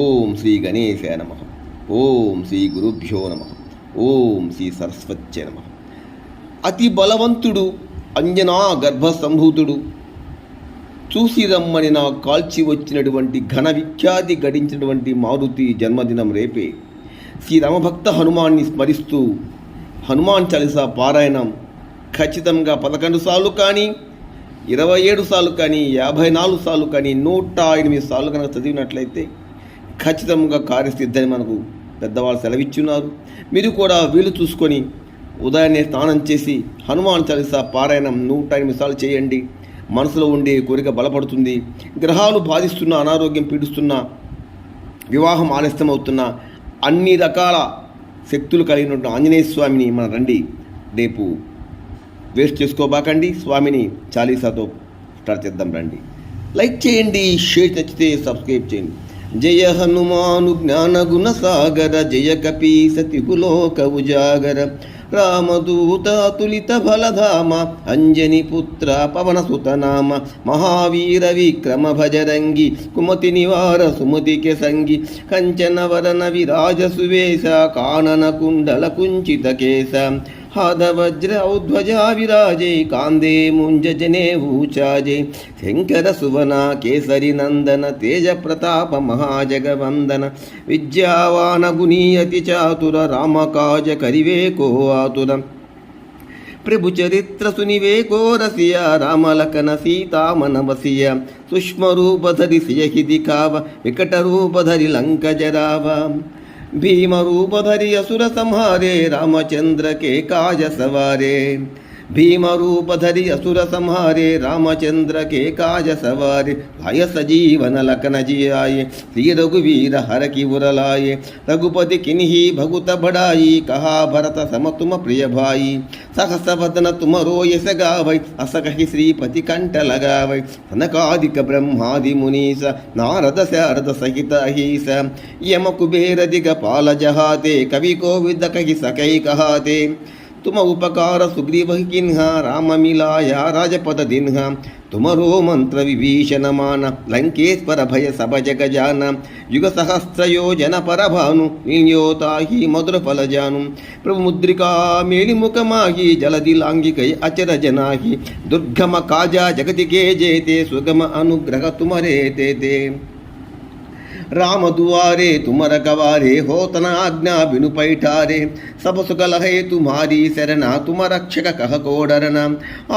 ఓం శ్రీ గణేశాయ నమ. ఓం శ్రీ గురుభ్యో నమ. ఓం శ్రీ సరస్వత్య నమ. అతి బలవంతుడు అంజనా గర్భసంభూతుడు చూసి రమ్మని నా కాల్చి వచ్చినటువంటి ఘన విఖ్యాతి గడించినటువంటి మారుతి జన్మదినం రేపే. శ్రీరామభక్త హనుమాన్ని స్మరిస్తూ హనుమాన్ చాలీసా పారాయణం ఖచ్చితంగా పదకొండు సార్లు కానీ ఇరవై ఏడు సార్లు కానీ యాభై నాలుగు సార్లు కానీ నూట ఎనిమిది సార్లు కనుక చదివినట్లయితే ఖచ్చితంగా కార్యసిద్ధని మనకు పెద్దవాళ్ళు సెలవిచ్చున్నారు. మీరు కూడా వీలు చూసుకొని ఉదయాన్నే స్నానం చేసి హనుమాన్ చాలీసా పారాయణం నూట ఎనిమిది సార్లు చేయండి. మనసులో ఉండే కోరిక బలపడుతుంది. గ్రహాలు బాధిస్తున్న అనారోగ్యం పీడిస్తున్న వివాహం ఆలస్యం అవుతున్న అన్ని రకాల శక్తులు కలిగినటువంటి ఆంజనేయ స్వామిని మనం రండి. రేపు వేస్ట్ చేసుకోబాకండి. స్వామిని చాలీసాతో స్టార్ట్ చేద్దాం రండి. లైక్ చేయండి షేర్ నచ్చితే సబ్స్క్రైబ్ చేయండి. జయ హనుమాను జ్ఞాన గుణ సాగర జయ కపీ ఉజాగర. రామదూత తులిత ఫలధామ అంజని పుత్ర పవన సుతనామ మహావీర విక్రమ భజరంగి కుమతి నివార సుమతికి సంగి కంచన వరన విరాజ సువేశ కానన కుండల కుంచిత కేశ. हादवज्र औध्वजा विराजे कान्दे मुञ्जजने ऊचाजे शङ्कर सुवना केसरि नन्दन तेज प्रताप महाजगवन्दन विद्यावान गुणीयति चातुर रामकाज करिवे को आतुर ప్రభు చరిత్ర సునివేకో రసియ రామలకన సీతామన వసియ సూక్ష్మ రూపధరి సియహిది కావ వికట రూపధరి లంక జరావ భీమ రూపధరి అసుర భీమరూపధరి అసుర సంహారే రామచంద్ర కేకాయ సవారి సవారే భయ సజీవన లకన జియాయే శ్రీ రఘువీర హరకి ఉరలాయే రఘుపతి కిన్హి భగుత బడాయి కహా భరత సమతుమ ప్రియభాయి సహస వదన తుమరో యస గావై అసకహి శ్రీపతి కంఠ లగావై సనకాదిక బ్రహ్మాది మునీస నారద శారద సహిత అహీస యమ కుబేర దిగ పాల జహాతే కవి కోవిద కహి సకై కహాతే तुम उपकार सुग्रीव किन्ह राम मिलाया राजपद दिन्ह। तुमरो मंत्र विभीषण मान लंकेश्वर भय सब जग जान। युग सहस्र योजन पर भानु नियोता ही मधुर फल जानु। प्रभु मुद्रिका, मेली मुख माही जलदि लांगी अचर जनाही। दुर्गम काजा जगति के जेते, सुगम अनुग्रह तुमरे ते ते ರಾಮದುವಾರೆ ತುಮರ ಕವಾರೆ ಹೋತನ ಆಜ್ಞಾ ಬಿನು ಪೈಠಾರೆ ಸಬಸು ಕಲಹೇ ತುಮಾರಿ ಶರಣ ತುಮ ರಕ್ಷಕ ಕಹ ಕೋಡರನ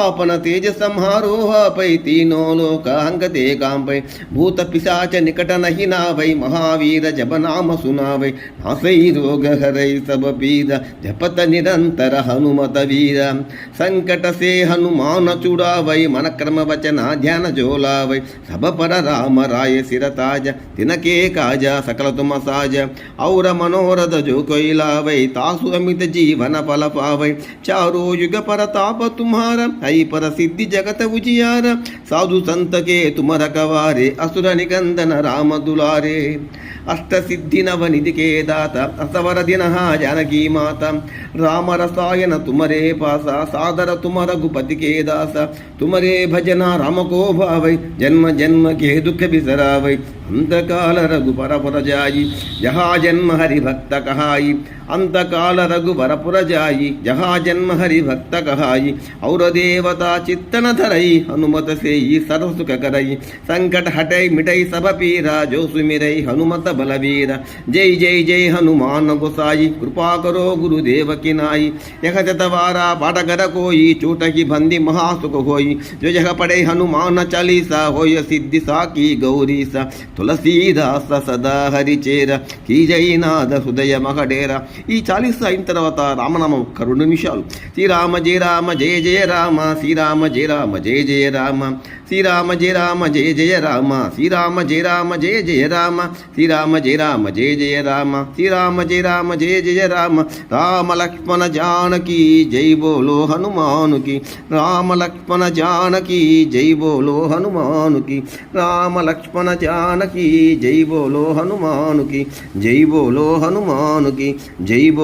ಆಪನ ತೇಜ ಸಂಹಾರೋಹ ಪೈ ತೀನೋ ಲೋಕ ಅಂಗತೆ ಕಾಂಪೈ ಭೂತ ಪಿಶಾಚ ನಿಕಟ ನಹಿ ನಾವೈ ಮಹಾವೀರ ಜಪನಾಮ ಸುನಾವೈ ನಾಸೈ ರೋಗ ಹರೈ ಸಬ ಬೀರ ಜಪತ ನಿರಂತರ ಹನುಮತ ವೀರ ಸಂಕಟ ಸೇ ಹನುಮಾನ ಚುಡಾವೈ ಮನ ಕ್ರಮ ವಚನ ಧ್ಯಾನ ಜೋಲಾವೈ ಸಬ ಪರ ರಾಮ ರಾಯ ಸಿರತಾಜ ದಿನಕೇ ಕಾಜ ಸಕಲತು ಮಸಾಜ ಔರ ಮನೋರದ ಜೋ ಕೊಯ್ಲಾವೈ ತಾಸು ಅಮಿತ ಜೀವನ ಫಲ ಪಾವೈ ಚಾರೋ ಯುಗ ಪರ ತಾಪ ತುಮಾರ ಐ ಪರ ಸಿದ್ಧಿ ಜಗತ ಉಜಿಯಾರ ಸಾಧು ಸಂತಕೆ ತುಮರ ಕವಾರೆ ಅಸುರ ನಿಕಂದನ ರಾಮ ದುಲಾರೆ ಅಷ್ಟಸಿದ್ಧಿ ನವನಿಧಿಕೆ ದಾತ ಅಸವರ ದಿನಃ ಜಾನಕಿ ಮಾತ ರಾಮ ರಸಾಯನ ತುಮರೇ ಪಾಸ ಸಾದರ ತುಮರ ಗುಪತಿಕೆ ದಾಸ ತುಮರೇ ಭಜನ ರಾಮಕೋ ಭಾವೈ ಜನ್ಮ ಜನ್ಮ ಕೆ ದುಃಖ ಬಿಸರಾವೈ ಅಂತಕಾಲರ रघुवरपुरजायि। जहा जन्म हरिभक्त कहायि अंतकाल रघुवरपुरजायि जहा जन्म हरिभक्त कहायि और देवता चित्तन धरई हनुमत से ही सर्व सुख करई संकट हटई मिटई सब पीरा जो सुमिरई हनुमत बलवीर जय जय जय हनुमान गोसाई कृपा करो गुरुदेव कि नाई यह तवारा पाटकर कोई चूटकी बंदी महासुख हो जो जगह पड़े हनुमान चालीसा। हो सिद्धि सा गौरी सा శాస్త్ర సదా హరిచేర. కీజయనాథ హృదయ మహడేర. ఈ చాలీస అయిన తర్వాత రామనామ ఒక్క రెండు నిమిషాలు. శ్రీరామ జయ రామ జయ జయ రామ శ్రీరామ జయ రామ జయ జయ రామ. శ్రీరామ జయ రామ జయ జయ రామ శ్రీరామ జయ రామ జయ జయ రామ. శ్రీరామ జయ రామ జయ జయ రామ శ్రీరామ జయ రామ జయ జయ రామ. రామ లక్ష్మణ జానకి జై బోలో హనుమానుకి. రామ లక్ష్మణ జానకి జై బోలో హనుమానుకి. రామ లక్ష్మణ జానకి జై జై బోలో హనుమానుకి జై బోలో హనుమానుకి జై బో